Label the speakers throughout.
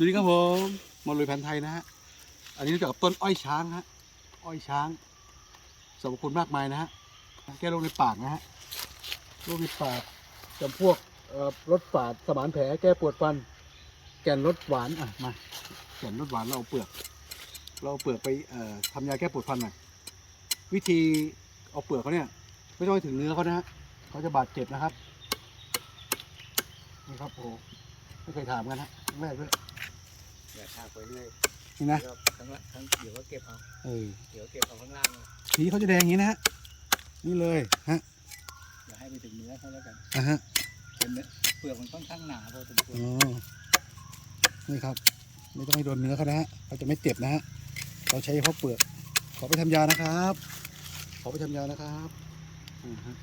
Speaker 1: สวัสดีครับผมาลุยแผนไทยนะฮะ อันนี้รู้จักกับต้นอ้อยช้างฮะ อ้อยช้างสรรพคุณมากมายนะฮะ แก้โรคในปากนะฮะ โรคในปากจำพวกรสฝาดสมานแผลแก้ปวดฟัน แก่นรสหวานอะ มา แก่นรสหวานเราเอาเปลือก เราเอาเปลือกไปทำยาแก้ปวดฟันหน่อย วิธีเอาเปลือกเขาเนี่ย ไม่ต้องไปถึงเนื้อเขานะฮะเขาจะบาดเจ็บนะครับ นี่ครับโอ้ไม่เคยถามกันฮะแรกด้วย
Speaker 2: อย่าทากไปเรื่อย
Speaker 1: นี่นะ
Speaker 2: เดี๋ยวข้างล่างข้างเดี๋ยวก็เก็บเอา
Speaker 1: เออ
Speaker 2: เดี๋ยวเก็บเอาข้างล่างเอา
Speaker 1: สีเขาจะแดงอย่างนี้นะฮะนี่เลยฮะ
Speaker 2: อย่าให้ไปถึงเนื้อเขาแล้วกัน
Speaker 1: อะฮะ
Speaker 2: เป็นเนื้อเปลือกมันค่อนข้างหนาพอสมควร
Speaker 1: อ๋อนี่ครับ ไม่ต้องให้โดนเนื้อเขานะฮะเขาจะไม่เจ็บนะฮะเราใช้เฉพาะเปลือก ขอไปทำยานะครับ ขอไปทำยานะครับอ่าฮะ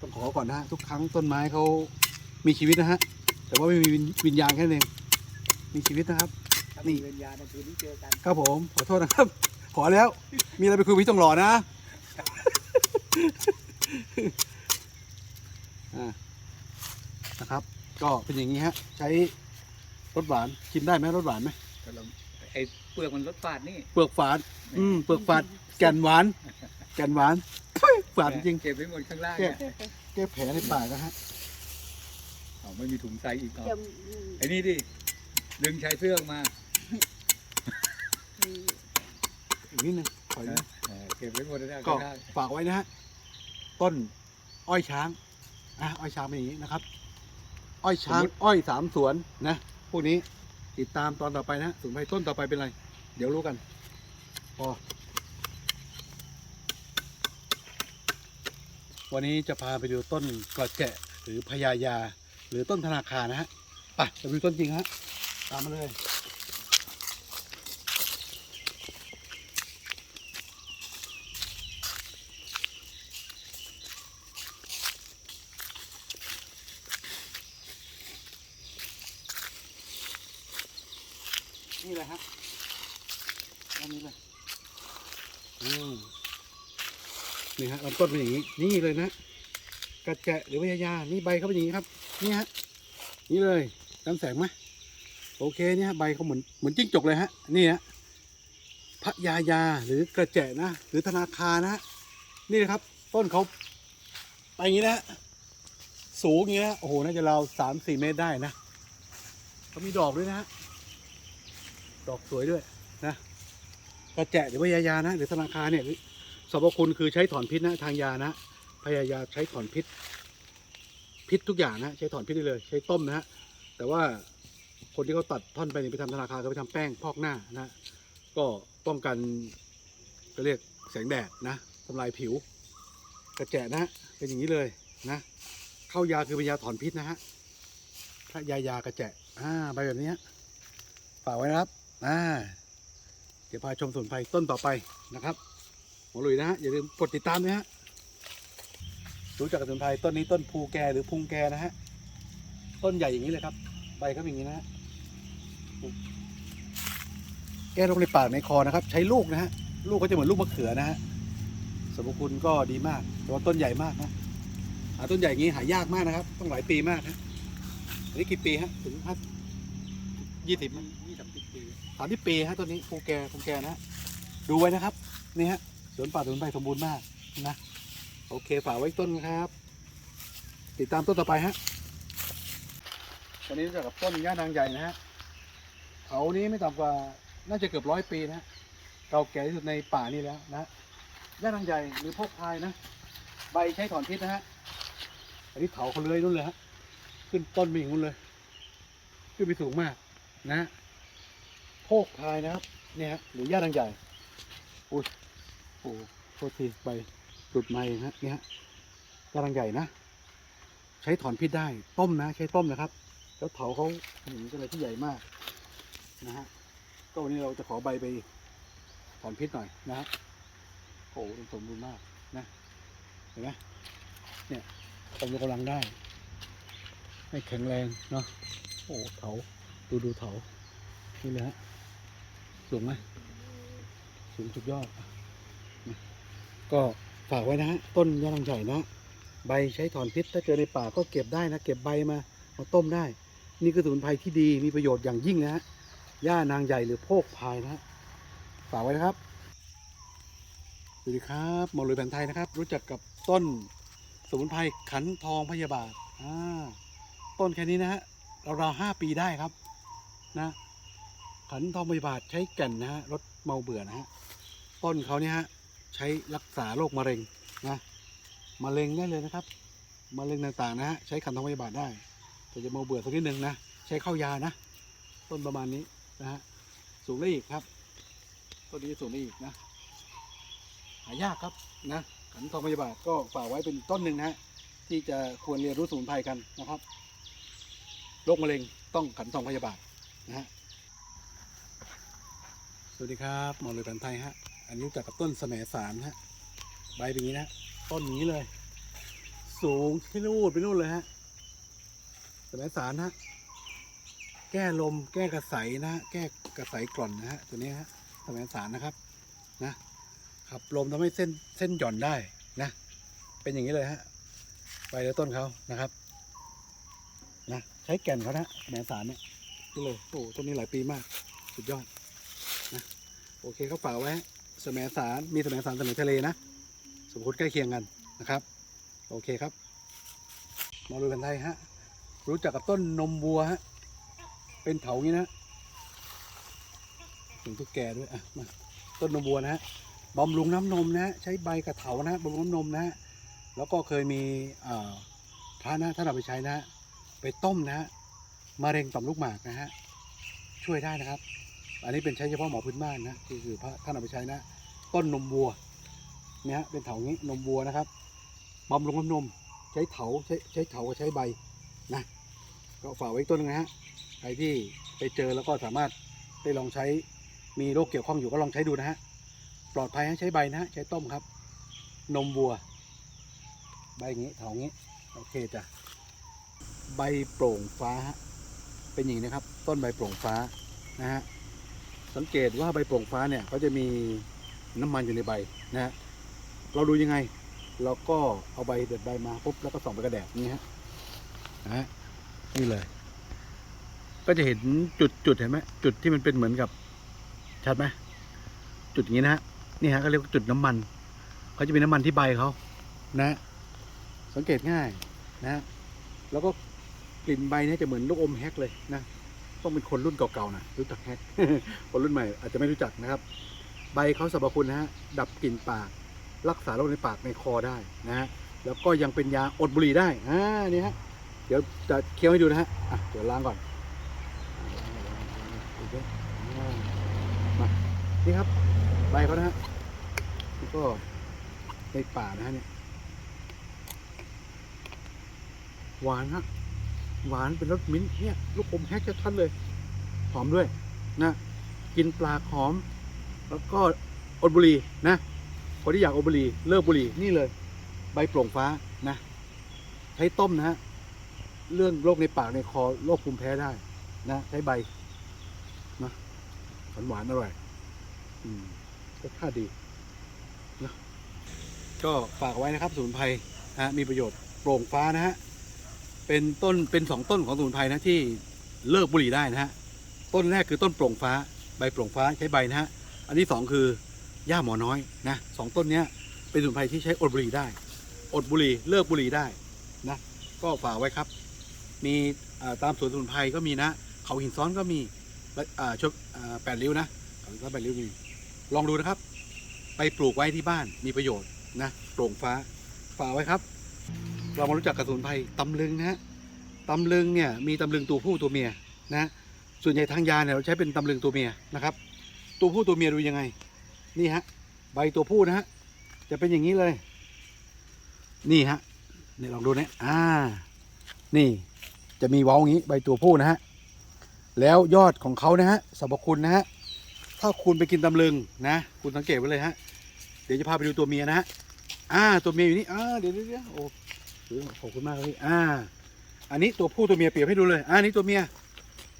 Speaker 1: ต้องขอก่อนนะฮะทุกครั้งต้นไม้เขามีชีวิตนะฮะแต่ว่าไม่มีวิญวิญญาณแค่นั้นเอง มีชีวิตนะครับ
Speaker 2: ถ้า
Speaker 1: นี่
Speaker 2: มีเวรยาในคืนนี้เจอกัน
Speaker 1: ครับผม ขอโทษนะครับ ขอแล้ว มีอะไรไปคุยกับพี่ต้องหล่อนะอ่านะครับ ก็เป็นอย่างนี้ฮะ ใช้รสหวานกินได้ไหมรสหวานไหม
Speaker 2: ก็ลองไอ้เปลือกมันรสฝาดนี่
Speaker 1: เปลือกฝาด อืมเปลือกฝาดแก่นหวาน แก่นหวานฝาดจริง
Speaker 2: เก็บไว้หมดข้างล่าง
Speaker 1: แก้
Speaker 2: เนี่ย
Speaker 1: แก้แผลในปากนะฮะ
Speaker 2: เอาไม่มีถุงใส่อีกเหรอ
Speaker 3: จะ
Speaker 2: ไอ้นี่ดิ ดึงชายเสื้อออกมา
Speaker 3: มี
Speaker 1: อีกนิดนึงขออีกนิด
Speaker 2: เออเก็บไว้หมดแล้ว
Speaker 1: ก็
Speaker 2: ข้างล่าง
Speaker 1: ฝากไว้นะฮะต้นอ้อยช้างอะอ้อยช้างเป็นอย่างนี้นะครับ อ้อยช้างอ้อยสามสวนนะพวกนี้ติดตามตอนต่อไปนะฮะสมุนไพรต้นต่อไปเป็นอะไร เดี๋ยวรู้กันพอวันนี้จะพาไปดูต้นกระแจะหรือพญายา หรือต้นธนาคารนะฮะไปไปดูต้นจริงฮะ ตามมาเลยนี่เลยฮะอันนี้เลยอืมนี่ฮะลำต้นเป็นอย่างนี้ นี่เลยนะ กระแจะหรือพญายา นี่ใบเขาเป็นอย่างนี้ครับ นี่ฮะ นี่เลยน้ำแสงไหม โอเคเนี่ยใบเขาเหมือนเหมือนจิ้งจกเลยฮะนี่ฮะพระยายาหรือกระแจะนะหรือธนาคารนะฮะนี่นะครับ ต้นเขาไปอย่างนี้นะฮะสูงอย่างนี้นะโอ้โหน่าจะราวสามสี่เมตรได้นะเขามีดอกด้วยนะฮะดอกสวยด้วยนะกระแจะหรือว่ายายานะ หรือธนาคารเนี่ยสรรพคุณคือใช้ถอนพิษนะทางยานะพยายาใช้ถอนพิษพิษทุกอย่างนะใช้ถอนพิษได้เลย ใช้ต้มนะฮะแต่ว่า คนที่เขาตัดท่อนไปเนี่ยไปทำธนาคารก็ไปทำแป้งพอกหน้านะก็ป้องกันก็เรียกแสงแดดนะทำลายผิว กระแจะนะเป็นอย่างนี้เลยนะเข้ายาคือเป็นยาถอนพิษนะฮะถ้ายายากระแจะอ่าใบแบบนี้ฝากไว้นะครับอ่าเดี๋ยวพาชมสมุนไพรต้นต่อไปนะครับหมอหลุยนะฮะอย่าลืมกดติดตามด้วยฮะรู้จักสมุนไพรต้นนี้ต้นภูแกหรือพุงแกนะฮะต้นใหญ่อย่างนี้เลยครับ ใบก็อย่างนี้นะฮะ แก้โรคในปากในคอนะครับ ใช้ลูกนะฮะลูกก็จะเหมือนลูกมะเขือนะฮะสรรพคุณก็ดีมากแต่ว่าต้นใหญ่มากนะหาต้นใหญ่อย่างนี้หายากมากนะครับ ต้องหลายปีมากฮะอันนี้กี่ปีฮะถึงห้ายี่สิบ
Speaker 2: ยี่สิบปี
Speaker 1: สามที่ปีฮะตัวนี้ภูแกภูแกนะฮะดูไว้นะครับนี่ฮะสวนป่าสวนไผ่สมบูรณ์มากนะโอเคฝากไว้ต้นครับ ติดตามต้นต่อไปฮะตอนนี้รู้จักกับต้นย่านางใหญ่นะฮะ เขานี้ไม่ต่ำกว่าน่าจะเกือบร้อยปีนะฮะเก่าแก่ที่สุดในป่านี่แล้วนะย่านางใหญ่หรือพกพายนะ ใบใช้ถอนพิษนะฮะอันนี้เถาเขาเลื้อยนู่นเลยฮะขึ้นต้นไปอย่างนู้นเลย ขึ้นไปสูงมากนะโพกพายนะครับ เนี่ยฮะหรือย่าดังใหญ่อุ้ยโอ้โทษทีไปหลุดไม้ฮะเนี่ยฮะย่าดังใหญ่นะใช้ถอนพิษได้ต้มนะ ใช้ต้มนะครับ แล้วเถาเขาหืมเป็นอะไรที่ใหญ่มาก นะฮะก็วันนี้เราจะขอใบไปถอนพิษหน่อยนะฮะโอ้โหสมบูรณ์มากนะเห็นไหมเนี่ยต้มกกำลังได้ ให้แข็งแรงเนาะโอ้เถาดูดูเถานี่เลยฮะสูงไหมสูงสุดยอด ก็ฝากไว้นะฮะต้นยาลังใหญ่นะใบใช้ถอนพิษ ถ้าเจอในป่าก็เก็บได้นะ เก็บใบมามาต้มได้ นี่คือสมุนไพรที่ดีมีประโยชน์อย่างยิ่งนะฮะ ย่านางใหญ่หรือโพกพายนะฮะฝากไว้นะครับสวัสดีครับหมอลุยแผนไทยนะครับ รู้จักกับต้นสมุนไพรขันทองพยาบาทอ่าต้นแค่นี้นะฮะราวๆห้าปีได้ครับนะขันทองพยาบาทใช้แก่นนะฮะลดเมาเบื่อนะฮะต้นเขาเนี่ยฮะใช้รักษาโรคมะเร็งนะมะเร็งได้เลยนะครับมะเร็งต่างๆนะฮะใช้ขันทองพยาบาทได้แต่จะเมาเบื่อสักนิดนึงนะใช้เข้ายานะ ต้นประมาณนี้ นะฮะสูงได้อีกครับต้นนี้สูงได้อีกนะหายากครับนะขันทองพยาบาทก็ฝากไว้เป็นต้นหนึ่งนะฮะที่จะควรเรียนรู้สมุนไพรกันนะครับโรคมะเร็งต้องขันทองพยาบาทนะฮะสวัสดีครับหมอเลยแผนไทยฮะอันนี้จักกับต้นแสมสารฮะใบเป็นอย่างนี้นะต้นนี้เลย สูงที่นู่นไปนู่นเลยฮะแสมสารฮะ แก้ลม แก้กระใสนะฮะแก้กระใสกร่อนนะฮะตัวนี้ฮะแสมสารนะครับนะขับลมทำให้เส้นเส้นหย่อนได้นะ เป็นอย่างนี้เลยฮะใบและต้นเขานะครับนะใช้แก่นเขานะแหนสารเนี่ยนี่เลยโอ้ต้นนี้หลายปีมาก สุดยอดนะโอเคเขาฝากไว้ฮะสมสารมีสมสารสมทะเลนะสมมติใกล้เคียงกันนะครับ โอเคครับมาดูกันไทยฮะรู้จักกับต้นนมวัวฮะ เป็นเถางี้นะถึงตุ๊กแกด้วยอะมาต้นนมวัวนะฮะบำรุงน้ำนมนะ ใช้ใบกระเถานะบำรุงน้ำนมนะ แล้วก็เคยมีพระนะท่านเอาไปใช้นะ ไปต้มนะมะเร็งต่อมลูกหมากนะฮะช่วยได้นะครับ อันนี้เป็นใช้เฉพาะหมอพื้นบ้านนะคือพระท่านเอาไปใช้นะ ต้นนมวัวเนี่ยเป็นเถางี้นมวัวนะครับบำรุงน้ำนม ใช้เถาใช้ใช้เถากับใช้ใบนะก็ฝากไว้ต้นหนึงนะฮะ ใครที่ไปเจอแล้วก็สามารถได้ลองใช้มีโรคเกี่ยวข้องอยู่ก็ลองใช้ดูนะฮะปลอดภัยให้ใช้ใบนะฮะใช้ต้มครับ นมวัว ใบอย่างงี้เถาอย่างงี้โอเคจ้ะใบโปร่งฟ้าเป็นอย่างนี้นะครับ ต้นใบโปร่งฟ้านะฮะสังเกตว่าใบโปร่งฟ้าเนี่ยเขาจะมีน้ำมันอยู่ในใบนะฮะเราดูยังไง เราก็เอาใบเด็ดใบมาปุ๊บแล้วก็ส่องไปกระแดดนี่ฮะนะฮะนี่เลย ก็จะเห็นจุดจุดเห็นไหมจุดที่มันเป็นเหมือนกับ ชัดไหมจุดอย่างนี้นะฮะนี่ฮะก็เรียกว่าจุดน้ำมันเขาจะมีน้ำมันที่ใบเขานะ สังเกตง่ายนะแล้วก็กลิ่นใบเนี่ยจะเหมือนลูกอมแฮกเลยนะต้องเป็นคนรุ่นเก่าๆนะรู้จักแฮกคนรุ่นใหม่อาจจะไม่รู้จักนะครับ ใบเขาสรรพคุณนะฮะดับกลิ่นปาก รักษาโรคในปากในคอได้นะฮะแล้วก็ยังเป็นยาอดบุหรี่ได้อ่านี่ฮะเดี๋ยวจะเคี้ยวให้ดูนะฮะอะเดี๋ยวล้างก่อน อ่ามานี่ครับ ใบเขานะฮะแล้วก็ในป่านะฮะเนี่ยหวานฮะหวานเป็นรสมิ้นท์เนี่ยลูกอมแฮกชัดๆเลย หอมด้วยนะ กินปลาหอม แล้วก็อดบุรีนะคนที่อยากอดบุรีเลิกบุรีนี่เลย ใบโปร่งฟ้านะ ใช้ต้มนะฮะเรื่องโรคในปากในคอโรคภูมิแพ้ได้นะ ใช้ใบ นหวานอร่อยอืมรสชาติดีนะก็ฝากไว้นะครับสมุนไพรนะฮะมีประโยชน์โปร่งฟ้านะฮะเป็นต้นเป็นสองต้นของสมุนไพรนะที่เลิกบุหรี่ได้นะฮะต้นแรกคือต้นโปร่งฟ้า ใบโปร่งฟ้าใช้ใบนะฮะอันที่สองคือย่าหมอน้อยนะสองต้นเนี้ยเป็นสมุนไพรที่ใช้อดบุหรี่ได้ อดบุหรี่เลิกบุหรี่ได้นะก็ฝากไว้ครับ มีตามสวนสมุนไพรก็มีนะ เขาหินซ้อนก็มี และอ่าชกอ่าแปดริ้วนะถ้าแปดริ้วมีลองดูนะครับ ไปปลูกไว้ที่บ้านมีประโยชน์นะโปร่งฟ้าฝากไว้ครับ เรามารู้จักกระสุนไพรตำลึงนะฮะตำลึงเนี่ยมีตำลึงตัวผู้ตัวเมียนะส่วนใหญ่ทางยาเนี่ยเราใช้เป็นตำลึงตัวเมียนะครับ ตัวผู้ตัวเมียดูยังไง นี่ฮะใบตัวผู้นะฮะจะเป็นอย่างนี้เลย นี่ฮะนี่ลองดูนะอ่า นี่จะมีเว้าอย่างนี้ใบตัวผู้นะฮะ แล้วยอดของเขานะฮะสรรพคุณนะฮะถ้าคุณไปกินตำลึงนะ คุณสังเกตไว้เลยฮะเดี๋ยวจะพาไปดูตัวเมียนะฮะอ่าตัวเมียอยู่นี่อ่าเดี๋ยวเดี๋ยวเดี๋ยวโอ้ขอบคุณมากครับพี่อ่า อันนี้ตัวผู้ตัวเมียเปรียบให้ดูเลยอ่านี่ตัวเมีย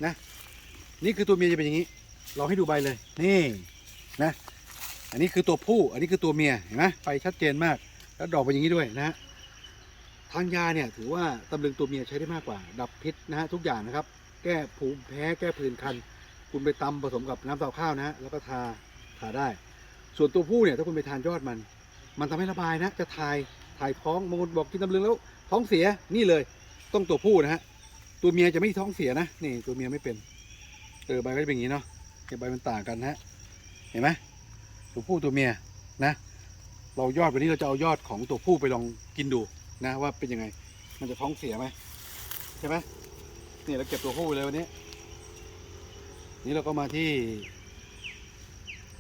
Speaker 1: นะ นี่คือตัวเมียจะเป็นอย่างนี้ เราให้ดูใบเลย นี่นะ อันนี้คือตัวผู้ อันนี้คือตัวเมียเห็นไหมไปชัดเจนมาก แล้วดอกเป็นอย่างนี้ด้วยนะฮะทางยาเนี่ยถือว่าตำลึงตัวเมียใช้ได้มากกว่า ดับพิษนะฮะทุกอย่างนะครับ ก้ภูมิแพ้แก้ผื่นคัน คุณไปตำผสมกับน้ำเตาข้าวนะฮะแล้วก็ทาทาได้ ส่วนตัวผู้เนี่ยถ้าคุณไปทานยอดมัน มันทำให้ระบายนะ จะถ่ายถ่ายท้องบางคนบอกกินตำลึงแล้ว ท้องเสียนี่เลย ต้องตัวผู้นะฮะตัวเมียจะไม่ท้องเสียนะนี่ตัวเมียไม่เป็นเออใบก็จะเป็นอย่างนี้เนาะเก็บใบมันต่างกันนะฮะเห็นไหมตัวผู้ตัวเมียนะ เรายอดวันนี้เราจะเอายอดของตัวผู้ไปลองกินดูนะ ว่าเป็นยังไง มันจะท้องเสียไหมใช่ไหม นี่เราเก็บตัวผู้เลยวันนี้ นี่เราก็มาที่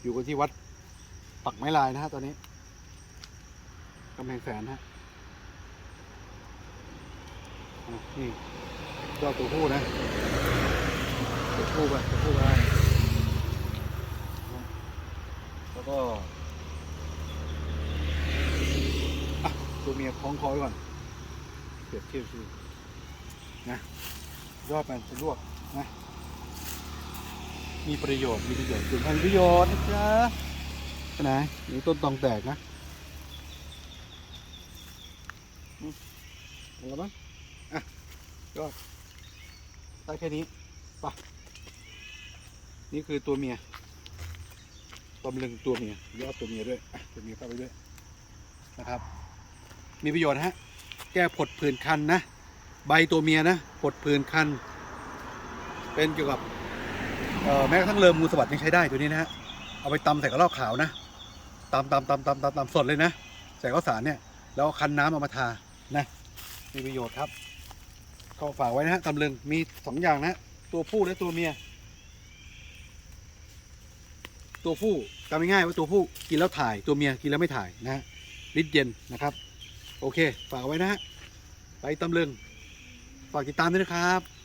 Speaker 1: อยู่กันที่วัดปักไม้ลายนะฮะตอนนี้กำแพงแสนนะฮะอะนี่ยอดตัวผู้นะตัวผู้ไปตัวผู้ไปแล้วก็ตัวเมียคล้องคอไว้ก่อนเปรียบเทียบดูนะ ยอดมันจะลวกนะ มีประโยชน์ มีประโยชน์ส่วนพันประโยชน์นะจ๊ะไหนนี่ต้นตองแตกนะอืมเอาละมั้งอะยอดได้แค่นี้ไปะนี่คือตัวเมียตำลึงตัวเมียยอดตัวเมียด้วยตัวเมียเข้าไปด้วยนะครับ มีประโยชน์ฮะ แก้ผดผื่นคันนะ ใบตัวเมียนะผดผื่นคัน เป็นเกี่ยวกับแม้กระทั่งเริมงูสวัสด์ยังใช้ได้ตัวนี้นะฮะ เอาไปตำใส่กระรอกขาวนะตำตำตำตำตำตำสดเลยนะ ใส่ข้าวสารเนี่ย แล้วคั้นน้ำเอามาทา นะ มีประโยชน์ครับก็ฝากไว้นะฮะตำลึง มีสองอย่างนะ ตัวผู้และตัวเมีย ตัวผู้จำง่ายๆว่าตัวผู้กินแล้วถ่าย ตัวเมียกินแล้วไม่ถ่ายนะฮะลิ้นเย็นนะครับ โอเค ฝากไว้นะฮะ ไปตำลึง ฝากติดตามด้วยนะครับ